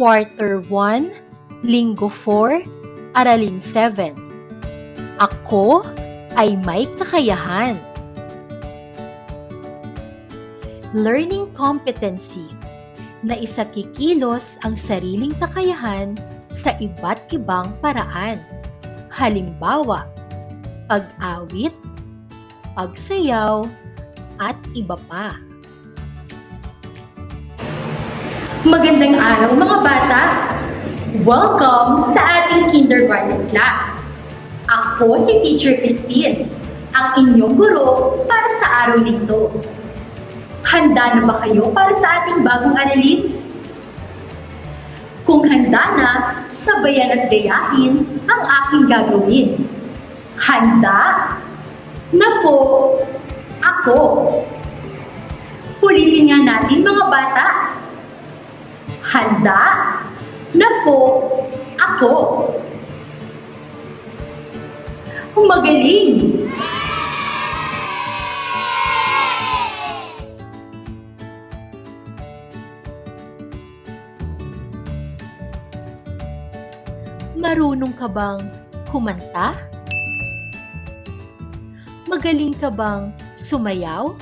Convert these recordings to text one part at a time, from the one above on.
Quarter 1, Linggo 4, Aralin 7. Ako ay may kakayahan. Learning competency na isa kikilos ang sariling kakayahan sa iba't ibang paraan. Halimbawa, pag-awit, pagsayaw, at iba pa. Magandang araw mga bata! Welcome sa ating kindergarten class. Ako si Teacher Christine, ang inyong guro para sa araw nito. Handa na ba kayo para sa ating bagong aralin? Kung handa na, sabayan at gayahin ang aking gagawin. Handa na po ako. Ulitin nga natin mga bata. Handa na po ako. Magaling! Marunong ka bang kumanta? Magaling ka bang sumayaw?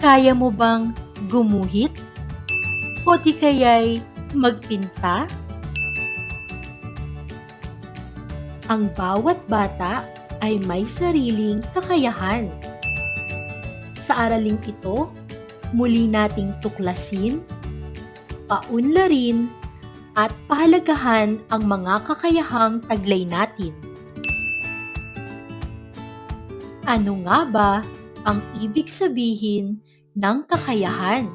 Kaya mo bang gumuhit? O di kaya'y magpinta? Ang bawat bata ay may sariling kakayahan. Sa araling ito, muli nating tuklasin paunlarin at pahalagahan ang mga kakayahang taglay natin. Ano nga ba ang ibig sabihin ng kakayahan?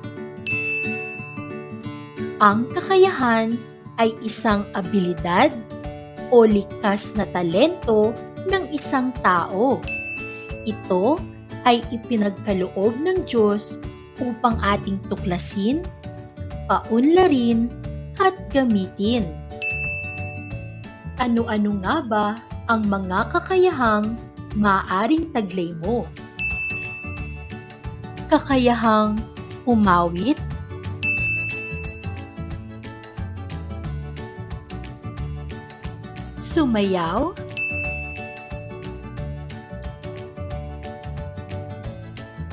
Ang kakayahan ay isang abilidad o likas na talento ng isang tao. Ito ay ipinagkaloob ng Diyos upang ating tuklasin paunlarin at gamitin. Ano-ano nga ba ang mga kakayahang maaring taglay mo? Kakayahang umawit, sumayaw,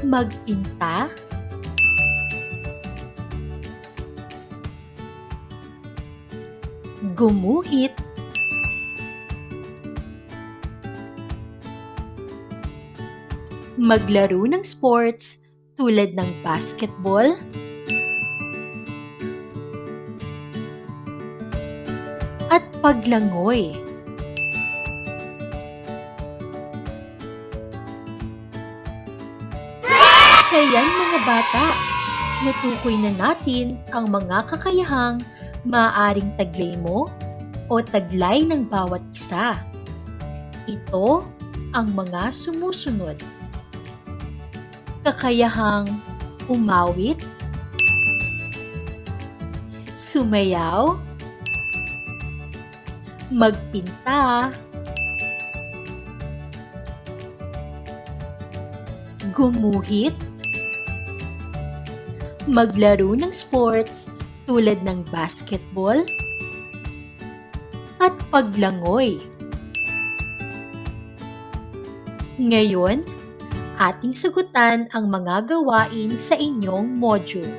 magpinta, gumuhit, maglaro ng sports tulad ng basketball, at paglangoy. Kayan mga bata, natukoy na natin ang mga kakayahang maaaring taglay mo o taglay ng bawat isa. Ito ang mga sumusunod. Kakayahang umawit, sumayaw, magpinta, gumuhit, maglaro ng sports tulad ng basketball at paglangoy. Ngayon, ating sagutan ang mga gawain sa inyong module.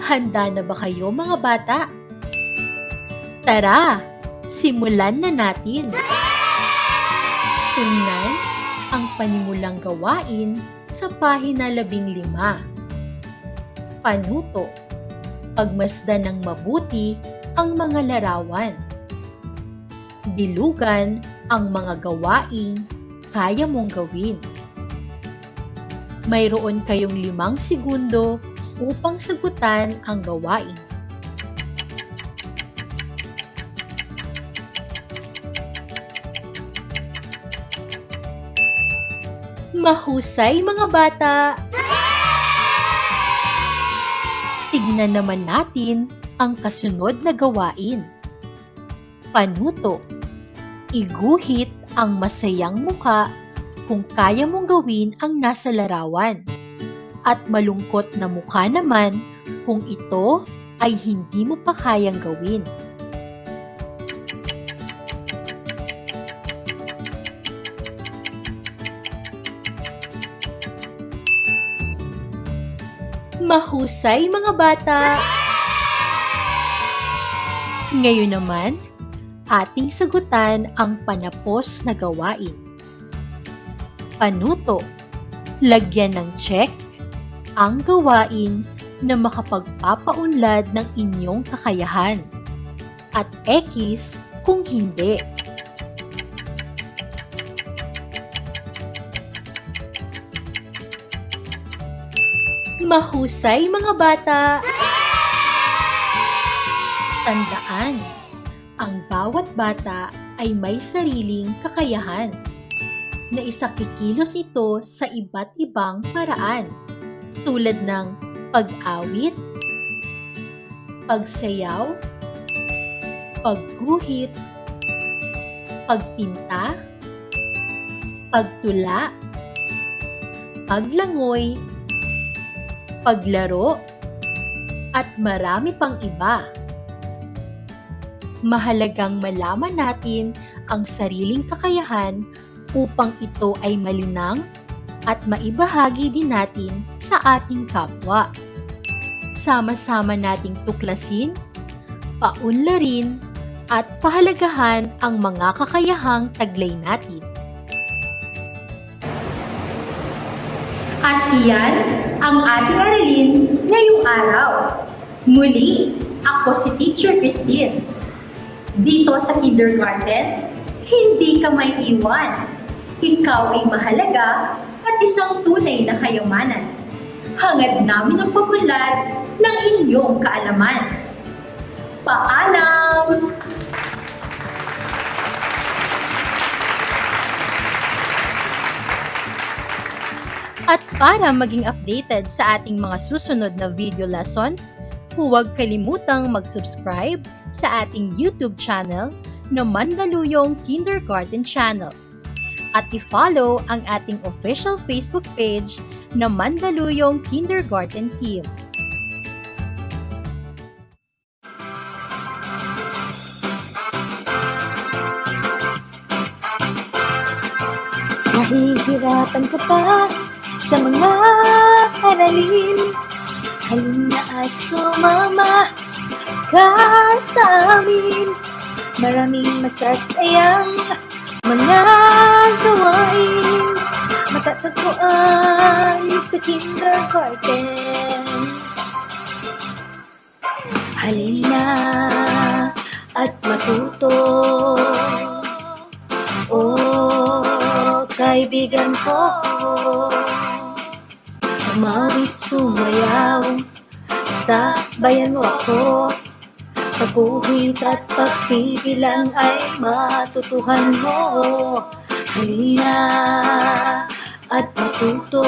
Handa na ba kayo mga bata? Tara, simulan na natin! Tingnan ang panimulang gawain sa pahina labing lima. Panuto pagmasdan ng mabuti ang mga larawan. Bilugan ang mga gawaing kaya mong gawin. Mayroon kayong limang segundo upang sagutan ang gawain. Mahusay mga bata! Tignan naman natin ang kasunod na gawain. Panuto. Iguhit ang masayang muka kung kaya mong gawin ang nasa larawan. At malungkot na mukha naman kung ito ay hindi mo pa kayang gawin. Mahusay mga bata! Ngayon naman, ating sagutan ang panapos na gawain. Panuto, lagyan ng check ang gawain na makapagpapaunlad ng inyong kakayahan at X kung hindi. Mahusay mga bata! Tandaan, ang bawat bata ay may sariling kakayahan na isakikilos ito sa iba't ibang paraan tulad ng pag-awit, pagsayaw, pagguhit, pagpinta, pagtula, paglangoy, paglaro, at marami pang iba. Mahalagang malaman natin ang sariling kakayahan upang ito ay malinang at maibahagi din natin sa ating kapwa. Sama-sama nating tuklasin, paunlarin, at pahalagahan ang mga kakayahang taglay natin. At iyan ang ating aralin ngayong araw. Muli, ako si Teacher Christine. Dito sa kindergarten, hindi ka may iwan. Ikaw ay mahalaga at isang tunay na kayamanan. Hangad namin ang pagunlad ng inyong kaalaman. Paalam! At para maging updated sa ating mga susunod na video lessons, huwag kalimutang mag-subscribe sa ating YouTube channel na Mandaluyong Kindergarten Channel. At i-follow ang ating official Facebook page na Mandaluyong Kindergarten Team. Nahihirapan ka pa sa mga aralin Halina at sumama ka sa amin Maraming masasayang mga gawain Matatagpuan sa kindergarten Halina at matuto. Oh, kaibigan ko Umawit sumayaw. Sa bayan mo ako Pagguhit at pagbibilang ay matutuhan mo. Halina at matuto